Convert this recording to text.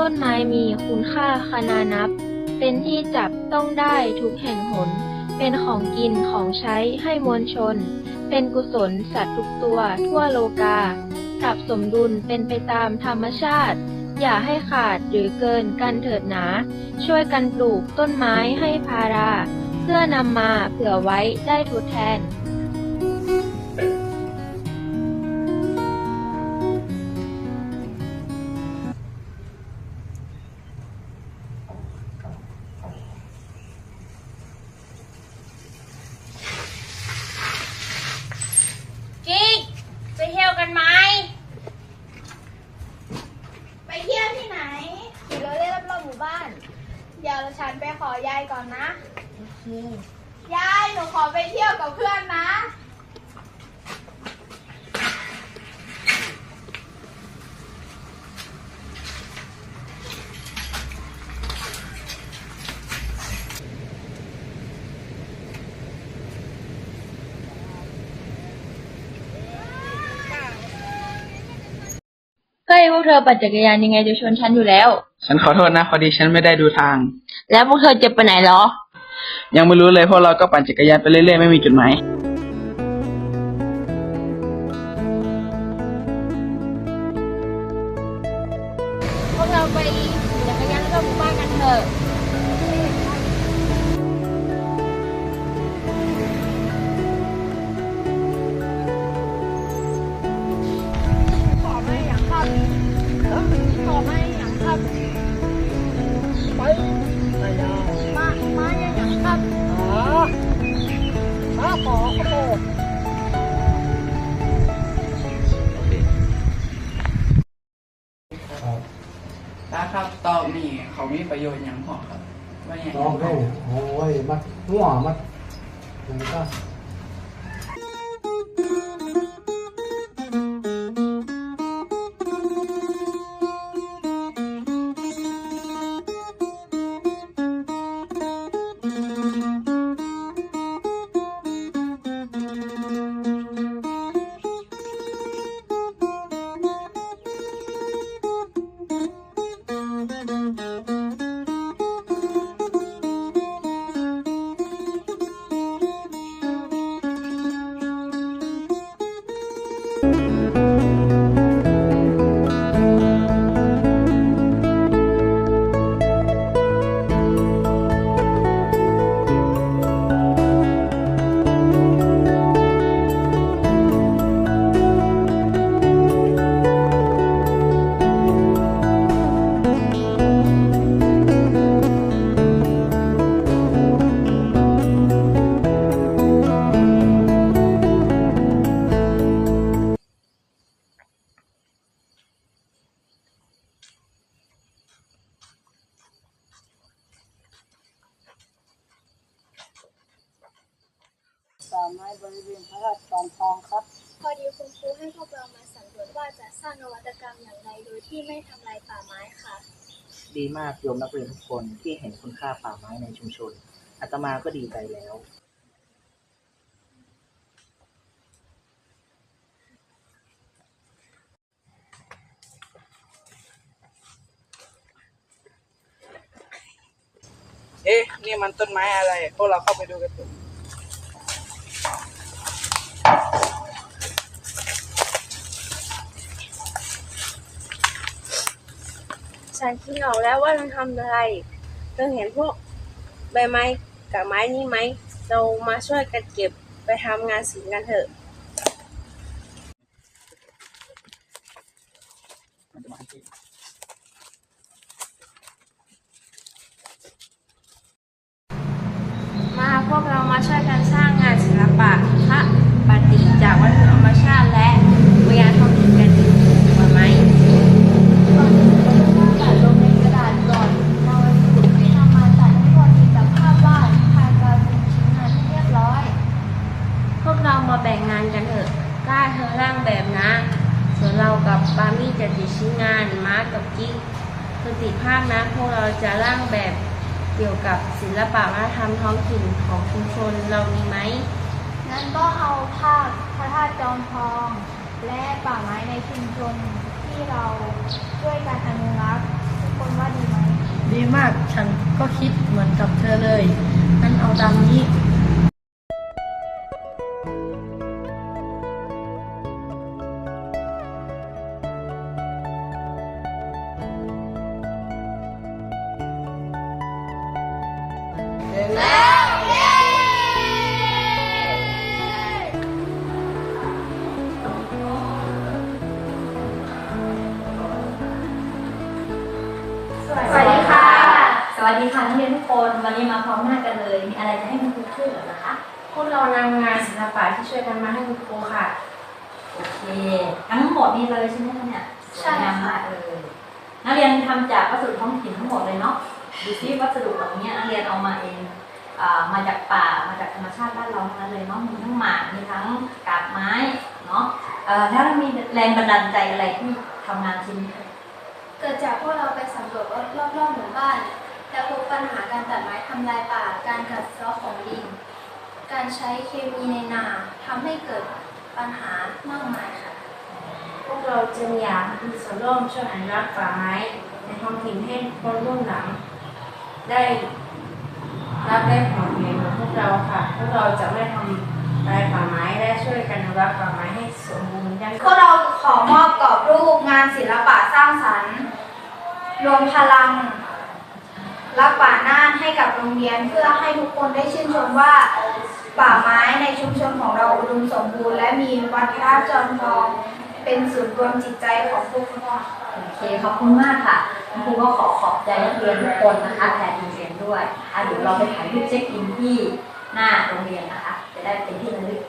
ต้นไม้มีคุณค่าคนานับ เป็นที่จับต้องได้ทุกแห่งหน เป็นของกินของใช้ให้มวลชน เป็นกุศลสัตว์ทุกตัวทั่วโลกาปรับสมดุลเป็นไปตามธรรมชาติ อย่าให้ขาดหรือเกินกันเถิดหนา ช่วยกันปลูกต้นไม้ให้พารา เพื่อนำมาเผื่อไว้ได้ทดแทน ฉันไปขอยายก่อนนะยายหนูขอไปเที่ยวกับเพื่อนนะ เฮ้ยพวกเธอปั่นจักรยานยังไงจะชวนฉันอยู่แล้ว ฉันขอโทษนะพอดีฉันไม่ได้ดูทาง แล้วพวกเธอจะไปไหนเหรอ ยังไม่รู้เลยพวกเราก็ปั่นจักรยานไปเรื่อยๆ ไม่มีจุดหมายพวกเราไปขี่จักรยานรอบหมู่บ้านกันเถอะ มีประโยชน์อย่างพอครับว่าอย่างลองได้โอ้ยมัดหัวมัดมันก็ ไม้บริเวณพระราชจอมทองครับ พอดีคุณครูให้พวกเรามาสำรวจว่าจะสร้างนวัตกรรมอย่างไรโดยที่ไม่ทำลายป่าไม้ค่ะ ดีมากโยมนักเรียนทุกคนที่เห็นคุณค่าป่าไม้ในชุมชนอาตมาก็ดีใจแล้ว เอ๊ะ นี่มันต้นไม้อะไร พวกเราเข้าไปดูกันเถอะ ฉันคิดออกแล้วว่าเราทำอะไรเธอเห็นพวกใบไม้กับไม้นี่ไหม เรามาช่วยกันเก็บไปทำงานศิลป์กันเถอะ มาพวกเรามาช่วยกันสร้างงานศิลปะพระปฏิจากวัตถุธรรม กกับกิ๊กเธอติดภาพนะพวกเราจะร่างแบบเกี่ยวกับศิลปะวัฒนธรรมท้องถิ่นของชุมชนเรามีไหมนั้นก็เอาภาพพระธาตุจอมทอง และป่าไม้ในชุมชนที่เราช่วยกันอนุรักษ์ทุกคนมากฉันก็คิดเหมือนกับเธอเลยงั้นเอาตามนี้ สวัสดีค่ะ สวัสดีค่ะนักเรียนทุกคน วันนี้มาพร้อมหน้ากันเลย มีอะไรจะให้คุณครูช่วยเหลือนะคะ พวกเรานำงานศิลปะที่ช่วยกันมาให้คุณครูค่ะ โอเค ทั้งหมดนี้เลยใช่ไหมคะเนี่ยใช่สวยงามค่ะมากเลยนักเรียนทำจากวัสดุท้องถิ่นทั้งหมดเลยเนาะ ดูซิวัสดุเหล่านี้นักเรียนเอามาเองอ่ามาจากป่ามาจากธรรมชาติบ้านเราทั้งนั้นเลยเนาะมีทั้งหมากมีทั้งกาบไม้เนาะเอ่อแล้วมีแรงบันดาลใจอะไรที่ทำงานชิ้นนี้เกิดจากพวกเราไปสำรวจรอบๆหมู่บ้านและพบปัญหาการตัดไม้ทำลายป่า การกัดเซาะของดิน การใช้เคมีในนาทำให้เกิดปัญหามากมายค่ะ พวกเราจึงอยากมีส่วนร่วมช่วยอนุรักษ์ป่าไม้ในท้องถิ่นให้คนรุ่นหลัง ได้รับได้ผลเห็นของพวกเราค่ะ พวกเราจะไม่ทำลายป่าไม้และช่วยกันอนุรักษ์ป่าไม้ให้สมบูรณ์ยั่งพวกเราขอมอบกรอบรูปงานศิลปะสร้างสรรค์ รวมพลัง รักป่าน่านให้กับโรงเรียนเพื่อให้ทุกคนได้ชื่นชมว่าป่าไม้ในชุมชนของเราอุดมสมบูรณ์และมีวัฒนธรรมทอง เป็นศูนย์รวมจิตใจของพวกเราโอเคขอบคุณมากค่ะคุณครูก็ขอขอบใจนักเรียนทุกคนนะคะแทนโรงเรียนด้วยอะเดี๋ยวเราไปถ่ายรูปเช็คอินที่หน้าโรงเรียนนะคะ จะได้เป็นที่ระลึก